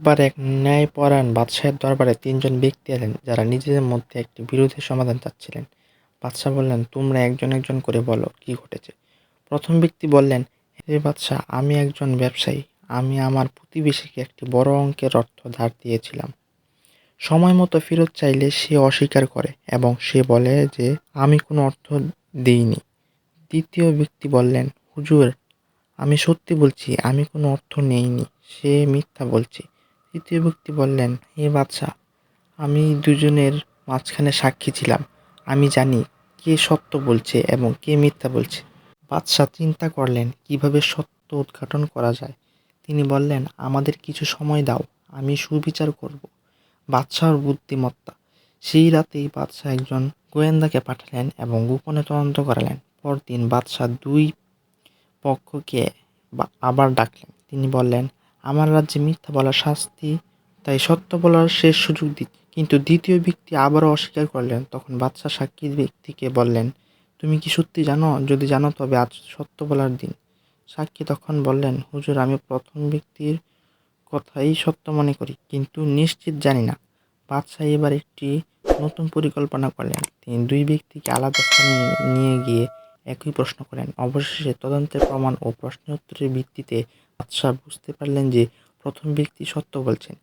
একবার এক ন্যায়পরায়ণ বাদশাহের দরবারে তিনজন ব্যক্তি এলেন, যারা নিজেদের মধ্যে একটি বিরোধের সমাধান চাচ্ছিলেন। বাদশাহ বললেন, তোমরা একজন একজন করে বলো, কি ঘটেছে? প্রথম ব্যক্তি বললেন, হে বাদশাহ, আমি একজন ব্যবসায়ী। আমি আমার প্রতিবেশীকে একটি বড় অঙ্কের অর্থ ধার দিয়েছিলাম। সময় মতো ফেরত চাইলে সে অস্বীকার করে এবং সে বলে যে, আমি কোনো অর্থ দিইনি। দ্বিতীয় ব্যক্তি বললেন, হুজুর, আমি সত্যি বলছি, আমি কোনো অর্থ নেইনি। সে মিথ্যা বলছে। তৃতীয় ব্যক্তি বললেন, হে বাদশাহ আমি দুজনের মাঝখানে সাক্ষী ছিলাম। আমি জানি কে সত্য বলছে এবং কে মিথ্যা বলছে। বাদশাহ চিন্তা করলেন, কীভাবে সত্য উদ্ঘাটন করা যায়? তিনি বললেন, আমাদের কিছু সময় দাও, আমি সুবিচার করব। বাদশাহর বুদ্ধিমত্তা। সেই রাতেই বাদশাহ একজন গোয়েন্দাকে পাঠালেন এবং গোপনে তদন্ত করালেন। পরদিন বাদশাহ দুই পক্ষকে আবার ডাকলেন। তিনি বললেন আমার রাজ্যে মিথ্যা বলার শাস্তি, তাই সত্য বলার শেষ সুযোগ দিত। কিন্তু দ্বিতীয় ব্যক্তি আবারও অস্বীকার করলেন। তখন বাদশাহ সাক্ষী ব্যক্তিকে বললেন, তুমি কি সত্যি জানো? যদি জানো, তবে আজ সত্য বলার দিন। সাক্ষী তখন বললেন, হুজুর, আমি প্রথম ব্যক্তির কথাই সত্য মনে করি, কিন্তু নিশ্চিত জানি না। বাদশাহ এবার একটি নতুন পরিকল্পনা করলেন। তিনি দুই ব্যক্তিকে আলাদা স্থানে নিয়ে গিয়ে একই প্রশ্ন করেন। অবশেষে তদন্তের প্রমাণ ও প্রশ্নের উত্তরের ভিত্তিতে বাদশাহ বুঝতে পারলেন যে প্রথম ব্যক্তি সত্য বলছেন।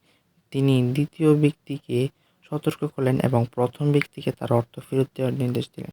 তিনি দ্বিতীয় ব্যক্তিকে সতর্ক করলেন এবং প্রথম ব্যক্তিকে তার অর্থ ফেরত দেওয়ার নির্দেশ দিলেন।